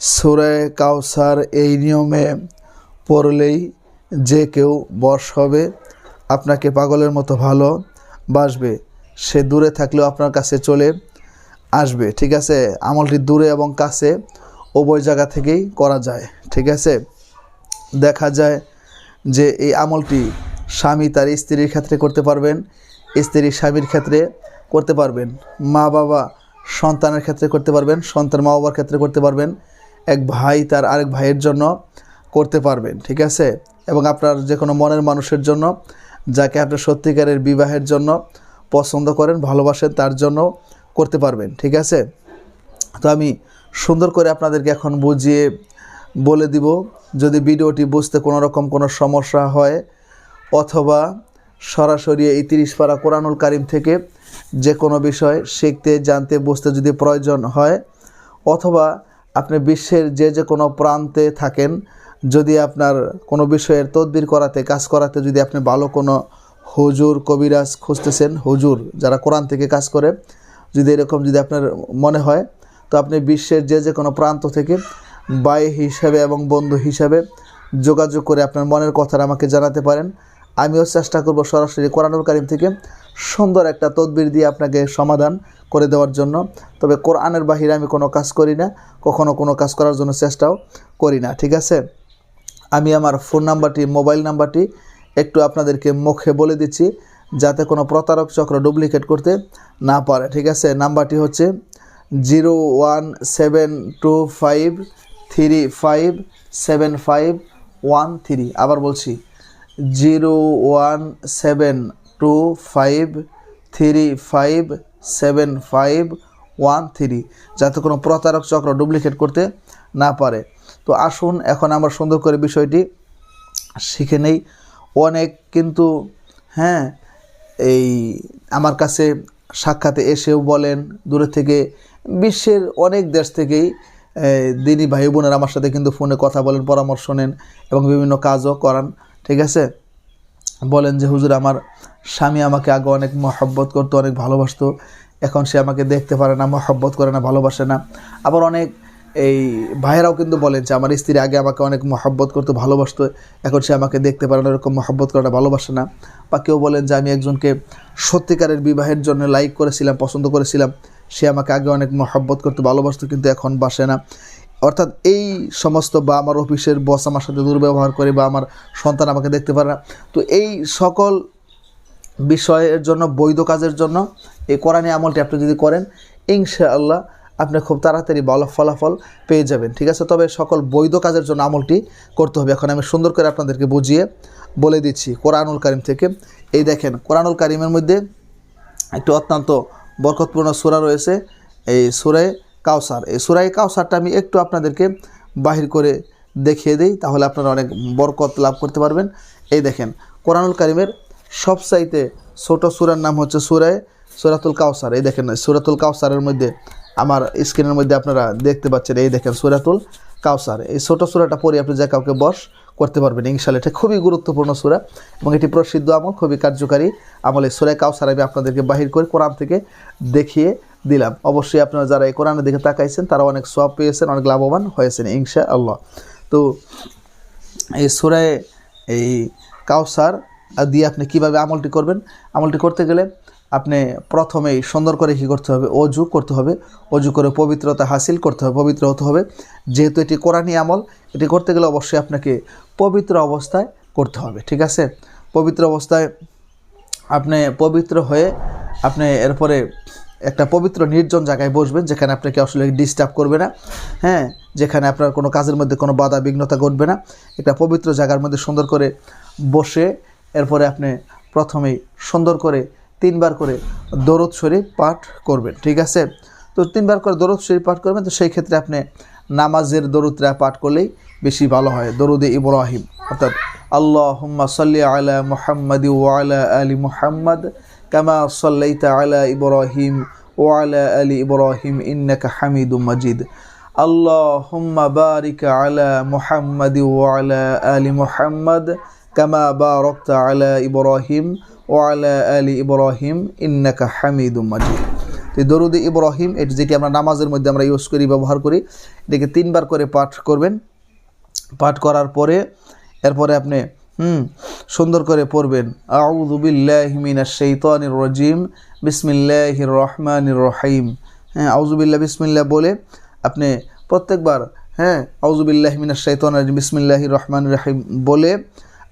সুরায় কাউসার এই নিয়মে পড়লেই যে কেউ বশ হবে, আপনাকে পাগলের মতো ভালো বাসবে। সে দূরে থাকলেও আপনার কাছে চলে আসবে, ঠিক আছে? আমলটি দূরে এবং কাছে উভয় জায়গা থেকেই করা যায়, ঠিক আছে? দেখা যায় যে এই আমলটি স্বামী তার স্ত্রীর ক্ষেত্রে করতে পারবেন, স্ত্রী স্বামীর ক্ষেত্রে করতে পারবেন। মা বাবা সন্তানের ক্ষেত্রে করতে পারবেন, সন্তান মা বাবার ক্ষেত্রে করতে পারবেন। এক ভাই তার আরেক ভাইয়ের জন্য করতে পারবেন, ঠিক আছে? এবং আপনার যে কোনো মনের মানুষের জন্য, যাকে আপনার সত্যিকারের বিবাহের জন্য পছন্দ করেন, ভালোবাসেন, তার জন্য করতে পারবেন, ঠিক আছে? তো আমি সুন্দর করে আপনাদেরকে এখন বুঝিয়ে বলে দিব, যদি ভিডিওটি বুঝতে কোনো রকম কোনো সমস্যা হয়, অথবা সরাসরি এই তিরিশ পাড়া কোরআনুল কারিম থেকে যে কোনো বিষয় শিখতে, জানতে, বুঝতে যদি প্রয়োজন হয়, অথবা আপনি বিশ্বের যে যে কোনো প্রান্তে থাকেন, যদি আপনার কোনো বিষয়ের তদবির করাতে, কাজ করাতে যদি আপনি ভালো কোনো হুজুর, কবিরাজ খুঁজতেছেন, হুজুর যারা কোরআন থেকে কাজ করে, যদি এরকম যদি আপনার মনে হয়, তো আপনি বিশ্বের যে যে কোনো প্রান্ত থেকে বাই হিসাবে এবং বন্ধু হিসাবে যোগাযোগ করে আপনার মনের কথাটা আমাকে জানাতে পারেন। আমিও চেষ্টা করব সরাসরি কোরআনুল কারিম থেকে সুন্দর একটা তদবির দিয়ে আপনাকে সমাধান করে দেওয়ার জন্য। তবে কোরআনের বাহিরে আমি কোনো কাজ করি না, কখনো কোনো কাজ করার জন্য চেষ্টাও করি না, ঠিক আছে? আমি আমার ফোন নাম্বারটি, মোবাইল নাম্বারটি একটু আপনাদেরকে মুখে বলে দিচ্ছি, যাতে কোনো প্রতারক চক্র ডুপ্লিকেট করতে না পারে, ঠিক আছে? নাম্বারটি হচ্ছে zero one seven two five three five seven five one three. আবার বলছি zero one seven two five three five seven five one three যাতে কোনো প্রতারক চক্র ডুপ্লিকেট করতে না পারে। তো আসুন, এখন আমরা সুন্দর করে বিষয়টি শিখে নেই। অনেক কিন্তু হ্যাঁ এই আমার কাছে সাক্ষাতে এসেও বলেন, দূরে থেকে বিশ্বের অনেক দেশ থেকেই দিনী ভাই বোনের আমার সাথে কিন্তু ফোনে কথা বলেন, পরামর্শ নেন এবং বিভিন্ন কাজও করান। ঠিক আছে? বলেন যে, হুজুর, আমার স্বামী আমাকে আগে অনেক মহব্বত করতো, অনেক ভালোবাসতো। এখন সে আমাকে দেখতে পারে না, মহব্বত করে না, ভালোবাসে না। আবার অনেক, এই ভাইয়েরাও কিন্তু বলেন যে, আমার স্ত্রী আগে আমাকে অনেক মহব্বত করতো, ভালোবাসতো। এখন সে আমাকে দেখতে পারে না এরকম মহব্বত করে না, ভালোবাসে না। বা কেউ বলেন যে, আমি একজনকে সত্যিকারের বিবাহের জন্য লাইক করেছিলাম, পছন্দ করেছিলাম। সে আমাকে আগে অনেক মহব্বত করতো, ভালোবাসতো, কিন্তু এখন বাসে না। অর্থাৎ এই সমস্ত বা আমার অফিসের বস আমার সাথে দুর্ব্যবহার করে বা আমার সন্তান আমাকে দেখতে পারে না। তো এই সকল বিষয়ের জন্য, বৈধ কাজের জন্য এই কোরআনী আমলটি আপনি যদি করেন, ইনশাআল্লাহ আপনি খুব তাড়াতাড়ি ভালো ফলাফল পেয়ে যাবেন। ঠিক আছে? তবে সকল বৈধ কাজের জন্য আমলটি করতে হবে। এখন আমি সুন্দর করে আপনাদেরকে বুঝিয়ে বলে দিচ্ছি কোরআনুল কারিম থেকে। এই দেখেন, কোরআনুল কারিমের মধ্যে একটি অত্যন্ত বরকতপূর্ণ সুরা রয়েছে। এই সুরায় কাউসার। এই সুরাই কাউসারটা আমি একটু আপনাদেরকে বাহির করে দেখিয়ে দিই, তাহলে আপনারা অনেক বরকত লাভ করতে পারবেন। এই দেখেন, কোরআনুল কারিমের সবসাইতে ছোট সুরার নাম হচ্ছে সুরায় সুরাতুল কাউসার। এই দেখেন সুরাতুল কাউসারের মধ্যে, আমার স্ক্রিনের মধ্যে আপনারা দেখতে পাচ্ছেন, এই দেখেন সুরাতুল কাউসার। এই ছোটো সুরাটা পরে আপনি যা কাউকে বস করতে পারবেন ইনশাল্লাহ এটা খুবই গুরুত্বপূর্ণ সুরা এবং এটি প্রসিদ্ধ আমল, খুবই কার্যকারী আমল। এই সুরায় কাউসার আমি আপনাদেরকে বাহির করে কোরআন থেকে দেখিয়ে দিলাম। অবশ্যই আপনারা যারা এই কোরআনের দিকে তাকাইছেন, তারা অনেক সব পেয়েছেন, অনেক লাভবান হয়েছেন ইনশা আল্লাহ তো এই সুরায় এই কাউসার দিয়ে আপনি কীভাবে আমলটি করবেন? আমলটি করতে গেলে আপনি প্রথমেই সুন্দর করে কী করতে হবে? অজু করতে হবে। অজু করে পবিত্রতা হাসিল করতে হবে, পবিত্র হতে হবে। যেহেতু এটি কোরআনী আমল, এটি করতে গেলে অবশ্যই আপনাকে পবিত্র অবস্থায় করতে হবে, ঠিক আছে? পবিত্র অবস্থায় আপনি পবিত্র হয়ে আপনি এরপরে একটা পবিত্র নির্জন জায়গায় বসবেন, যেখানে আপনাকে আসলে ডিস্টার্ব করবে না। হ্যাঁ যেখানে আপনার কোনো কাজের মধ্যে কোনো বাধা বিঘ্নতা ঘটবে না। একটা পবিত্র জায়গার মধ্যে সুন্দর করে বসে, এরপরে আপনি প্রথমেই সুন্দর করে তিনবার করে দরদ শরীফ পাঠ করবেন, ঠিক আছে? তো তিনবার করে দরদ শরীফ পাঠ করবেন, তো সেই ক্ষেত্রে আপনি নামাজের দরুদরা পাঠ করলেই বেশি ভালো হয়, দরুদে ইব্রাহিম। অর্থাৎ আল্লাহুম্মা সাল্লি আলা মুহাম্মাদ আলা আলি মুহাম্মাদ কামা সাল্লাইতা আলা ইব্রাহিম ওয়া আলা আলি ইব্রাহিম ইন্নাকা হামিদুম মাজিদ। আলা মুহাম্মাদ ওয়া আলা আলি মুহাম্মাদ কামা বারাকতা আলা ইব্রাহিম ওয়া আলা আলি ইব্রাহিম ইন্নাকা হামিদুম মাজিদ। তো দরুদ ইব্রাহিম, এটি যেটি আমরা নামাজের মধ্যে আমরা ইউজ করি, ব্যবহার করি, এটাকে তিনবার করে পাঠ করবেন। পাঠ করার পরে, এরপরে আপনি হুম, সুন্দর করে পড়বেন। আউজুবিল্লাহমিনা শৈতানির রজিম। বিসমিল্লাহ রহমানির রহিম। হ্যাঁ আউজুবিল্লাহ বিসমিল্লাহ বলে আপনি প্রত্যেকবার হ্যাঁ আউজুবিল্লাহমিনা শৈতান রাজিম বিসমিল্লাহ রহমান রহিম বলে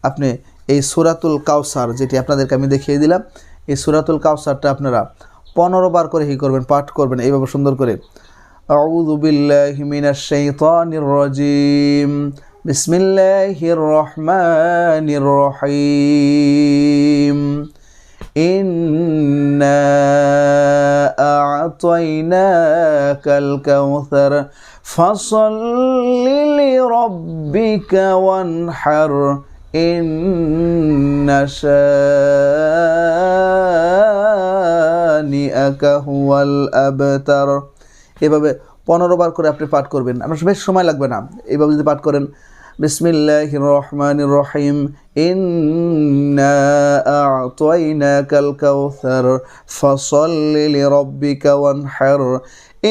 আপনি এই সুরাতুল কাউসার যেটি আপনাদেরকে আমি দেখিয়ে দিলাম, এই সুরাতুল কাউসারটা আপনারা পনেরো বার করে হি করবেন, পাঠ করবেন, এইভাবে সুন্দর করে। আউজুবিল্লাহমিনা শৈতানির রজিম। بسم الله الرحمن الرحيم إنا أعطيناك الكوثر فصل لربك وانحر إن شانئك هو الأبتر এভাবে পনেরো বার করে আপনি পাঠ করবেন আপনার বেশ সময় লাগবে না এইভাবে যদি পাঠ করেন বিসমিল্লাহ রহমান রহিম ইন্না আ'তাইনাকাল কাউসার ফসল্লি লিরাব্বিকা ওয়ানহার।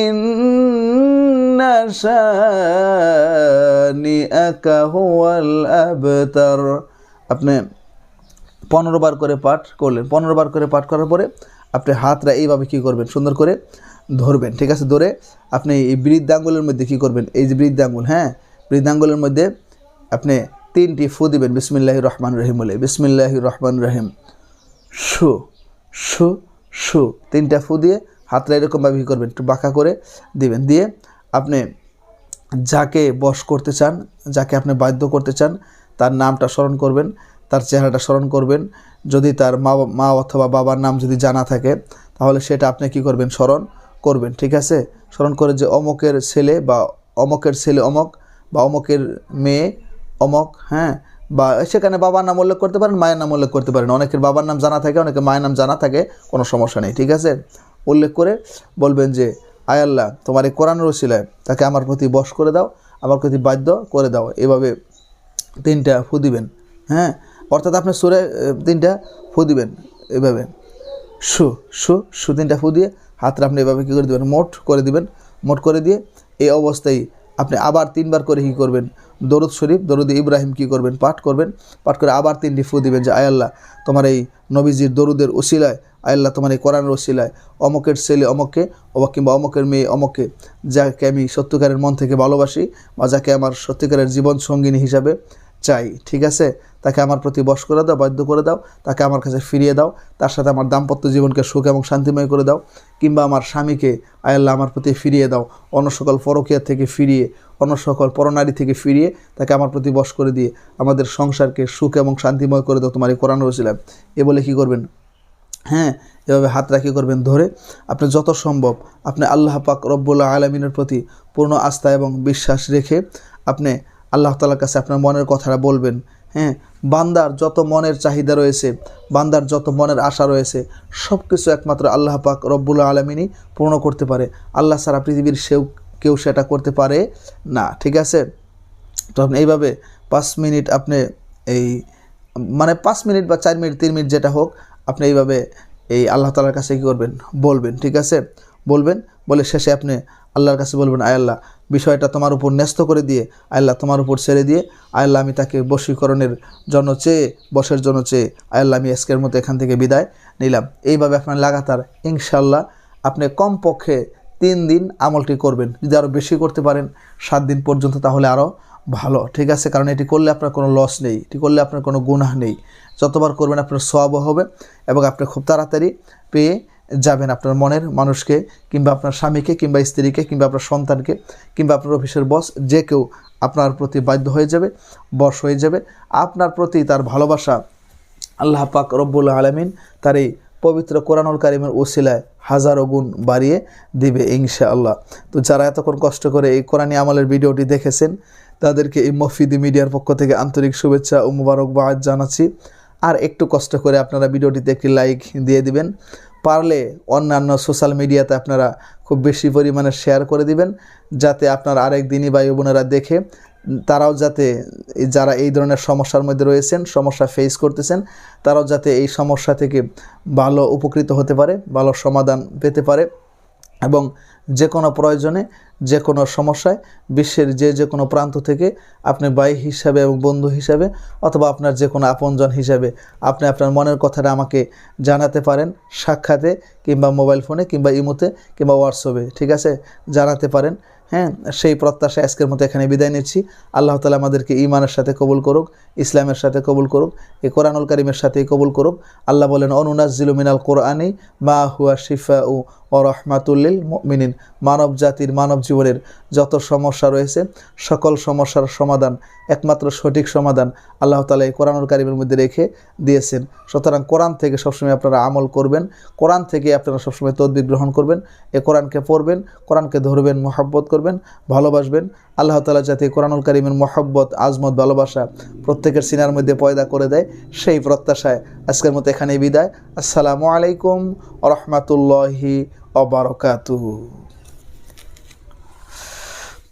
ইন্না শানিআকা হুয়াল আবতার। আপনি পনেরো বার করে পাঠ করলেন। পনেরো বার করে পাঠ করার পরে আপনি হাতটা এইভাবে কী করবেন? সুন্দর করে ধরবেন, ঠিক আছে? ধরে আপনি এই বৃদ্ধাঙ্গুলের মধ্যে কী করবেন? এই যে বৃদ্ধাঙ্গুল হ্যাঁ? বৃদ্ধাঙ্গুলের মধ্যে আপনি তিনটি ফু দিবেন বিসমিল্লাহ রহমান রহিম বলে। বিসমিল্লাহ রহমান রহিম। সু সু সু। তিনটা ফু দিয়ে হাতটা এরকমভাবে কী করবেন, একটু বাঁকা করে দিবেন। দিয়ে আপনি যাকে বশ করতে চান, যাকে আপনি বাধ্য করতে চান, তার নামটা স্মরণ করবেন, তার চেহারাটা স্মরণ করবেন। যদি তার মা মা অথবা বাবার নাম যদি জানা থাকে, তাহলে সেটা আপনি কি করবেন? স্মরণ করবেন, ঠিক আছে? স্মরণ করে যে অমকের ছেলে বা অমকের ছেলে অমক বা অমকের মেয়ে অমক হ্যাঁ? বা সেখানে বাবার নাম উল্লেখ করতে পারেন, মায়ের নাম উল্লেখ করতে পারেন। অনেকের বাবার নাম জানা থাকে, অনেকের মায়ের নাম জানা থাকে, কোনো সমস্যা নেই, ঠিক আছে? উল্লেখ করে বলবেন যে, আয় আল্লাহ, তোমার এই কোরআন রসিলায় তাকে আমার প্রতি বশ করে দাও, আমার প্রতি বাধ্য করে দাও। এভাবে তিনটা ফু দিবেন হ্যাঁ? অর্থাৎ আপনি সুরে তিনটা ফু দিবেন, এভাবে। সু সু সু তিনটা ফু দিয়ে হাতটা আপনি এভাবে কী করে দেবেন? মোট করে দিবেন, মোট করে দিয়ে এই অবস্থায় আপনি আবার তিনবার করে কী করবেন? দরুদ শরীফ, দরুদ ইব্রাহিম কি করবেন, পাঠ করবেন। পাঠ করে আবার তিনটি ফু দিবেন যে আয়াল্লাহ তোমার এই নবীজির দরুদের ওসিলায় আয়াল্লাহ তোমার এই কোরআনের ওসিলায়, অমকের ছেলে অমককে অবাক কিংবা অমকের মেয়ে অমককে যাকে আমি সত্যিকারের মন থেকে ভালোবাসি বা যাকে আমার সত্যিকারের জীবন সঙ্গিনী হিসাবে চাই, ঠিক আছে? তাকে আমার প্রতি বশ করে দাও, বাধ্য করে দাও, তাকে আমার কাছে ফিরিয়ে দাও, তার সাথে আমার দাম্পত্য জীবনকে সুখ এবং শান্তিময় করে দাও, কিংবা আমার স্বামীকে আয়াল্লাহ আমার প্রতি ফিরিয়ে দাও, অন্য সকল পরকীয়া থেকে ফিরিয়ে, অন্য সকল পরনারী থেকে ফিরিয়ে, তাকে আমার প্রতি বশ করে দিয়ে আমাদের সংসারকে সুখ এবং শান্তিময় করে দাও, তোমার এই কোরআন রসিলাম এ বলে কী করবেন? হ্যাঁ এভাবে হাত রাখি করবেন ধরে, আপনি যত সম্ভব আপনি আল্লাহ পাক রব্বুল্লাহ আলমিনের প্রতি পূর্ণ আস্থা এবং বিশ্বাস রেখে আপনি আল্লাহ তালার কাছে আপনার মনের কথাটা বলবেন। হ্যাঁ বান্দার যত মনের চাহিদা রয়েছে, বান্দার যত মনের আশা রয়েছে সব কিছু একমাত্র আল্লাহ পাক রব্বুল্লাহ আলমিনই পূর্ণ করতে পারে। আল্লাহ সারা পৃথিবীর সেও, কেউ সেটা করতে পারে না, ঠিক আছে? তো আপনি এইভাবে পাঁচ মিনিট আপনি এই মানে পাঁচ মিনিট বা চার মিনিট, তিন মিনিট যেটা হোক, আপনি এইভাবে এই আল্লাহ তালার কাছে কী করবেন? বলবেন, ঠিক আছে? বলবেন বলে শেষে আপনি আল্লাহর কাছে বলবেন, আয় আল্লাহ, বিষয়টা তোমার উপর ন্যস্ত করে দিয়ে, আয় আল্লাহ, তোমার উপর ছেড়ে দিয়ে, আয় আল্লাহ, আমি তাকে বশীকরণের জন্য চেয়ে বসের জন্য চেয়ে, আয় আল্লাহ, আমি আজকের মতো এখান থেকে বিদায় নিলাম। এইভাবে আপনার লাগাতার ইনশাল্লাহ আপনি কমপক্ষে তিন দিন আমলটি করবেন। যদি আরও বেশি করতে পারেন, সাত দিন পর্যন্ত তাহলে আরও ভালো। ঠিক আছে, কারণ এটি করলে আপনার কোনো লস নেই, এটি করলে আপনার কোনো গুনাহ নেই। যতবার করবেন, আপনার সব হবে এবং আপনি খুব তাড়াতাড়ি পেয়ে যাবেন আপনার মনের মানুষকে কিংবা আপনার স্বামীকে কিংবা স্ত্রীকে কিংবা আপনার সন্তানকে কিংবা আপনার অফিসের বস, যে কেউ আপনার প্রতি বাধ্য হয়ে যাবে, বশ হয়ে যাবে। আপনার প্রতি তার ভালোবাসা আল্লাহ পাক রব্বুল আলমিন তার এই পবিত্র কোরআনুল কারিমের ওসিলায় হাজারো গুণ বাড়িয়ে দিবে ইনশাআল্লাহ। তো যারা এতক্ষণ কষ্ট করে এই কোরআনী আমলের ভিডিওটি দেখেছেন, তাদেরকে এই মফিদি মিডিয়ার পক্ষ থেকে আন্তরিক শুভেচ্ছা ও মুবারকবাদ জানাচ্ছি। আর একটু কষ্ট করে আপনারা ভিডিওটিতে একটি লাইক দিয়ে দিবেন। পারলে অন্যান্য সোশ্যাল মিডিয়াতে আপনারা খুব বেশি পরিমাণে শেয়ার করে দিবেন, যাতে আপনার আরেক দিনই ভাই বোনেরা দেখে, তারাও যাতে যারা এই ধরনের সমস্যার মধ্যে রয়েছেন, সমস্যা ফেস করতেছেন, তারাও যাতে এই সমস্যা থেকে ভালো উপকৃত হতে পারে, ভালো সমাধান পেতে পারে। এবং যে কোনো প্রয়োজনে, যে কোনো সমস্যায়, বিশ্বের যে যে কোনো প্রান্ত থেকে আপনি ভাই হিসাবে এবং বন্ধু হিসাবে অথবা আপনার যে কোনো আপনজন হিসাবে আপনি আপনার মনের কথাটা আমাকে জানাতে পারেন সাক্ষাতে কিংবা মোবাইল ফোনে কিংবা ইমোতে কিংবা হোয়াটসঅ্যাপে, ঠিক আছে? জানাতে পারেন হ্যাঁ? সেই প্রত্যাশা আজকের মতো এখানে বিদায় নিচ্ছি। আল্লাহ তালা আমাদেরকে ইমানের সাথে কবুল করুক, ইসলামের সাথে কবুল করুক এ কোরআনুল কারিমের সাথেই কবুল করুক। আল্লাহ বলেন অনুনাজিলু মিনাল কোরআনি মা হুয়া শিফা উ ও রহমাতুল্লিল মিনিন মানব জাতির, মানব জীবনের যত সমস্যা রয়েছে, সকল সমস্যার সমাধান, একমাত্র সঠিক সমাধান আল্লাহ তালা এই কোরআনুল কারিমের মধ্যে রেখে দিয়েছেন। সুতরাং কোরআন থেকে সবসময় আপনারা আমল করবেন, কোরআন থেকে আপনারা সবসময় তদ্বির গ্রহণ করবেন, এ কোরআনকে পড়বেন, কোরআনকে ধরবেন, মহাব্বত করবেন, ভালোবাসবেন, আল্লাহ তালা যাতে কোরআনুল কারিমের মহব্বত, আজমত, ভালোবাসা প্রত্যেকের সিনার মধ্যে পয়দা করে দেয়, সেই প্রত্যাশায় আজকের মতো এখানেই বিদায়। আসসালামু আলাইকুম রহমতুল্লাহি wabarakatuh.